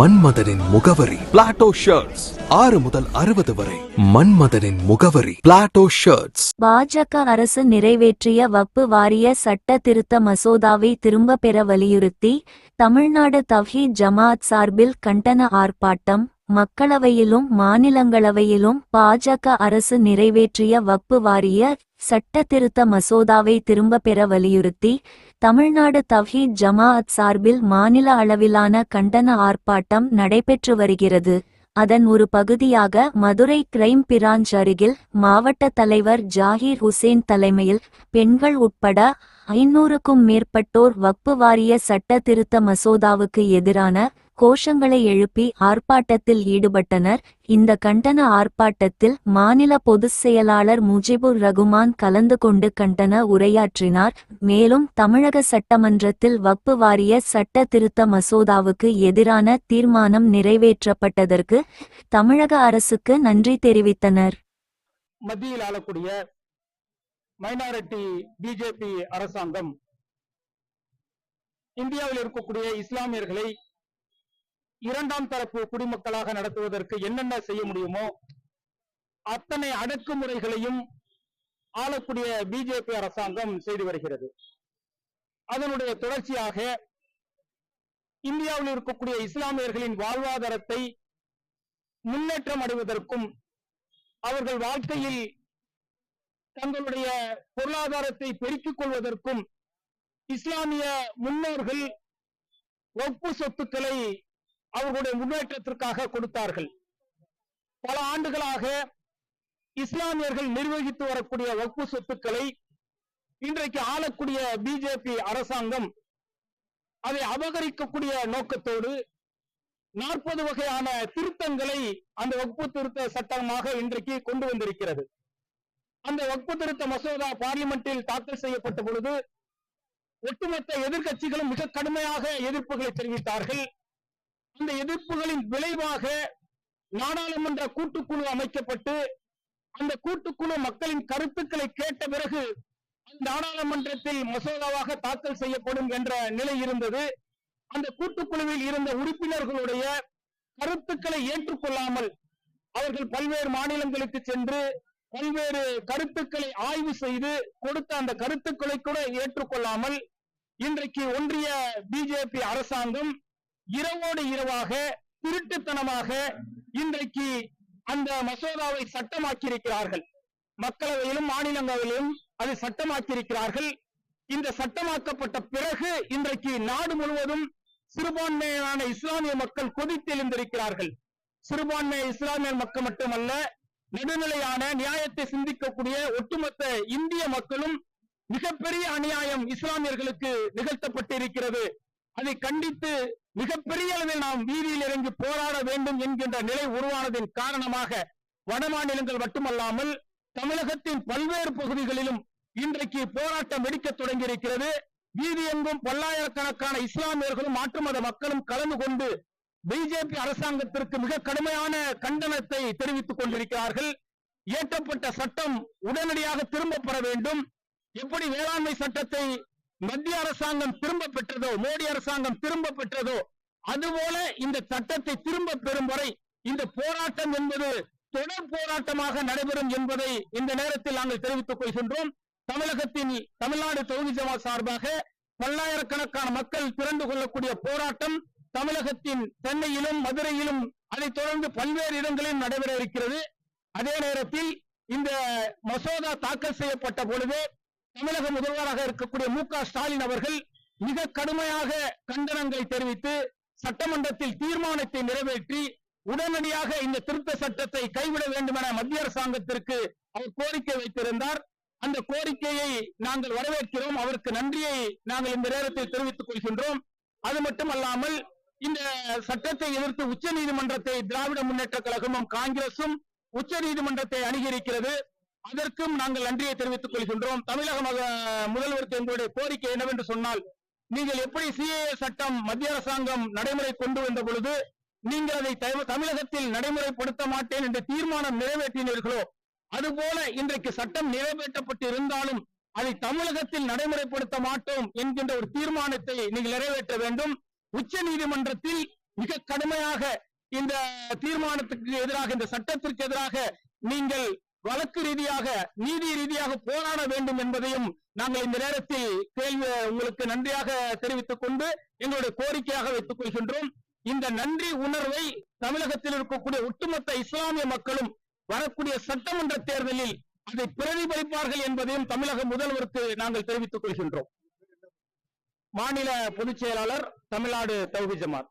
மன்மதனின் முகவரி. Plato shirts ஆறு முதல் அறுபது வரை. மன்மதனின் முகவரி. பிளாட்டோ ஷர்ட்ஸ் பாஜக அரசு நிறைவேற்றிய வக்பு வாரிய சட்ட திருத்த மசோதாவை திரும்ப பெற வலியுறுத்தி தமிழ்நாடு தவ்ஹீத் ஜமாஅத் சார்பில் கண்டன ஆர்ப்பாட்டம் மக்களவையிலும் மாநிலங்களவையிலும் பாஜக அரசு நிறைவேற்றிய வக்பு வாரிய சட்ட திருத்த மசோதாவை திரும்ப பெற வலியுறுத்தி தமிழ்நாடு தவ்ஹீத் ஜமாஅத் சார்பில் மாநில அளவிலான கண்டன ஆர்ப்பாட்டம் நடைபெற்று வருகிறது. அதன் ஒரு பகுதியாக மதுரை கிரைம் பிரான்ச் அருகில் மாவட்ட தலைவர் ஜாகீர் ஹுசேன் தலைமையில் பெண்கள் உட்பட ஐநூறுக்கும் மேற்பட்டோர் வக்பு வாரிய சட்ட திருத்த மசோதாவுக்கு எதிரான கோஷங்களை எழுப்பி ஆர்ப்பாட்டத்தில் ஈடுபட்டனர். இந்த கண்டன ஆர்ப்பாட்டத்தில் மாநில பொதுச் செயலாளர் முஜிபுர் ரகுமான் கலந்து கொண்டு கண்டன உரையாற்றினார். மேலும் தமிழக சட்டமன்றத்தில் வக்பு வாரிய சட்ட திருத்த மசோதாவுக்கு எதிரான தீர்மானம் நிறைவேற்றப்பட்டதற்கு தமிழக அரசுக்கு நன்றி தெரிவித்தனர். மத்தியில் ஆளக்கூடிய மைனாரிட்டி பிஜேபி அரசாங்கம் இந்தியாவில் இருக்கக்கூடிய இஸ்லாமியர்களை இரண்டாம் தரப்பு குடிமக்களாக நடத்துவதற்கு என்னென்ன செய்ய முடியுமோ அத்தனை அடக்குமுறைகளையும் ஆளக்கூடிய பிஜேபி அரசாங்கம் செய்து வருகிறது. அதனுடைய தொடர்ச்சியாக இந்தியாவில் இருக்கக்கூடிய இஸ்லாமியர்களின் வாழ்வாதாரத்தை முன்னேற்றம் அடைவதற்கும் அவர்கள் வாழ்க்கையில் தங்களுடைய பொருளாதாரத்தை பெருக்கிக் கொள்வதற்கும் இஸ்லாமிய முன்னோர்கள் ஒப்பு சொத்துக்களை அவர்களுடைய முன்னேற்றத்திற்காக கொடுத்தார்கள். பல ஆண்டுகளாக இஸ்லாமியர்கள் நிர்வகித்து வரக்கூடிய வக்பு சொத்துக்களை இன்றைக்கு ஆளக்கூடிய பிஜேபி அரசாங்கம் அதை அபகரிக்கக்கூடிய நோக்கத்தோடு நாற்பது வகையான திருத்தங்களை அந்த வகுப்பு திருத்த சட்டமாக இன்றைக்கு கொண்டு வந்திருக்கிறது. அந்த வகுப்பு திருத்த மசோதா பார்லிமெண்டில் தாக்கல் செய்யப்பட்ட பொழுது ஒட்டுமொத்த எதிர்க்கட்சிகளும் மிக கடுமையாக எதிர்ப்புகளை தெரிவித்தார்கள். இந்த எதிர்ப்புகளின் விளைவாக நாடாளுமன்ற கூட்டுக்குழு அமைக்கப்பட்டு அந்த கூட்டுக்குழு மக்களின் கருத்துக்களை கேட்ட பிறகு நாடாளுமன்றத்தில் மசோதாவாக தாக்கல் செய்யப்படும் என்ற நிலை இருந்தது. அந்த கூட்டுக்குழுவில் இருந்த உறுப்பினர்களுடைய கருத்துக்களை ஏற்றுக்கொள்ளாமல் அவர்கள் பல்வேறு மாநிலங்களுக்கு சென்று பல்வேறு கருத்துக்களை ஆய்வு செய்து கொடுத்த அந்த கருத்துக்களை கூட ஏற்றுக்கொள்ளாமல் இன்றைக்கு ஒன்றிய பிஜேபி அரசாங்கம் இரவோடு இரவாக திருட்டுத்தனமாக இன்றைக்கு அந்த மசோதாவை சட்டமாக்கி இருக்கிறார்கள் மக்களவையிலும் மாநிலங்களவையிலும் அது சட்டமாக்கியிருக்கிறார்கள். இந்த சட்டமாக்கப்பட்ட பிறகு இன்றைக்கு நாடு முழுவதும் சிறுபான்மையான இஸ்லாமிய மக்கள் கொதித்தெழுந்திருக்கிறார்கள். சிறுபான்மை இஸ்லாமிய மக்கள் மட்டுமல்ல நடுநிலையான நியாயத்தை சிந்திக்கக்கூடிய ஒட்டுமொத்த இந்திய மக்களும் மிகப்பெரிய அநியாயம் இஸ்லாமியர்களுக்கு நிகழ்த்தப்பட்டு இருக்கிறது அதை கண்டித்து மிகப்பெரிய அளவில் நாம் வீதியில் இறங்கி போராட வேண்டும் என்கின்ற நிலை உருவானதின் காரணமாக வட மாநிலங்கள் மட்டுமல்லாமல் தமிழகத்தின் பல்வேறு பகுதிகளிலும் இன்றைக்கு போராட்டம் வெடிக்க தொடங்கி இருக்கிறது வீதி எங்கும் பல்லாயிரக்கணக்கான இஸ்லாமியர்களும் மாற்று மத மக்களும் கலந்து கொண்டு பிஜேபி அரசாங்கத்திற்கு மிக கடுமையான கண்டனத்தை தெரிவித்துக் கொண்டிருக்கிறார்கள். இயற்றப்பட்ட சட்டம் உடனடியாக திரும்ப பெற வேண்டும். எப்படி வேளாண்மை சட்டத்தை மத்திய அரசாங்கம் திரும்ப பெற்றதோ மோடி அரசாங்கம் திரும்ப பெற்றதோ அதுபோல இந்த சட்டத்தை திரும்ப பெறும் வரை இந்த போராட்டம் என்பது தொடர் போராட்டமாக நடைபெறும் என்பதை இந்த நேரத்தில் நாங்கள் தெரிவித்துக் கொள்கின்றோம். தமிழகத்தின் தமிழ்நாடு தொகுதி ஜமா சார்பாக பல்லாயிரக்கணக்கான மக்கள் திரண்டு கொள்ளக்கூடிய போராட்டம் தமிழகத்தின் சென்னையிலும் மதுரையிலும் அதைத் தொடர்ந்து பல்வேறு இடங்களிலும் நடைபெற இருக்கிறது. அதே நேரத்தில் இந்த மசோதா தாக்கல் செய்யப்பட்ட பொழுது தமிழக முதல்வராக இருக்கக்கூடிய மு ஸ்டாலின் அவர்கள் மிக கடுமையாக கண்டனங்களை தெரிவித்து சட்டமன்றத்தில் தீர்மானத்தை நிறைவேற்றி உடனடியாக இந்த திருத்த சட்டத்தை கைவிட வேண்டும் என மத்திய அரசாங்கத்திற்கு அவர் கோரிக்கை வைத்திருந்தார். அந்த கோரிக்கையை நாங்கள் வரவேற்கிறோம். அவருக்கு நன்றியை நாங்கள் இந்த நேரத்தில் தெரிவித்துக் கொள்கின்றோம். அது மட்டுமல்லாமல் இந்த சட்டத்தை எதிர்த்து உச்ச நீதிமன்றத்தை திராவிட முன்னேற்ற கழகமும் காங்கிரசும் உச்ச நீதிமன்றத்தை அணுகியிருக்கிறது அதற்கும் நாங்கள் நன்றியை தெரிவித்துக் கொள்கின்றோம். தமிழக முதல்வருக்கு எங்களுடைய கோரிக்கை என்னவென்று சொன்னால் நீங்கள் எப்படி சிஏஏ சட்டம் மத்திய அரசாங்கம் நடைமுறை கொண்டு வந்த பொழுது நீங்கள் அதை தமிழகத்தில் நடைமுறைப்படுத்த மாட்டேன் என்ற தீர்மானம் நிறைவேற்றினீர்களோ அதுபோல இன்றைக்கு சட்டம் நிறைவேற்றப்பட்டு இருந்தாலும் அதை தமிழகத்தில் நடைமுறைப்படுத்த மாட்டோம் என்கின்ற ஒரு தீர்மானத்தை நீங்கள் நிறைவேற்ற வேண்டும். உச்ச நீதிமன்றத்தில் மிக கடுமையாக இந்த தீர்மானத்துக்கு எதிராக இந்த சட்டத்திற்கு எதிராக நீங்கள் வழக்கு ரீதியாக நீதி ரீதியாக போராட வேண்டும் என்பதையும் நாங்கள் இந்த நேரத்தில் கேள்வி உங்களுக்கு நன்றியாக தெரிவித்துக் கொண்டு எங்களுடைய கோரிக்கையாக வைத்துக் கொள்கின்றோம். இந்த நன்றி உணர்வை தமிழகத்தில் இருக்கக்கூடிய ஒட்டுமொத்த இஸ்லாமிய மக்களும் வரக்கூடிய சட்டமன்ற தேர்தலில் அதை பிரதிபலிப்பார்கள் என்பதையும் தமிழக முதல்வருக்கு நாங்கள் தெரிவித்துக் கொள்கின்றோம். மாநில பொதுச் செயலாளர் தமிழ்நாடு தௌஹி ஜமாத்.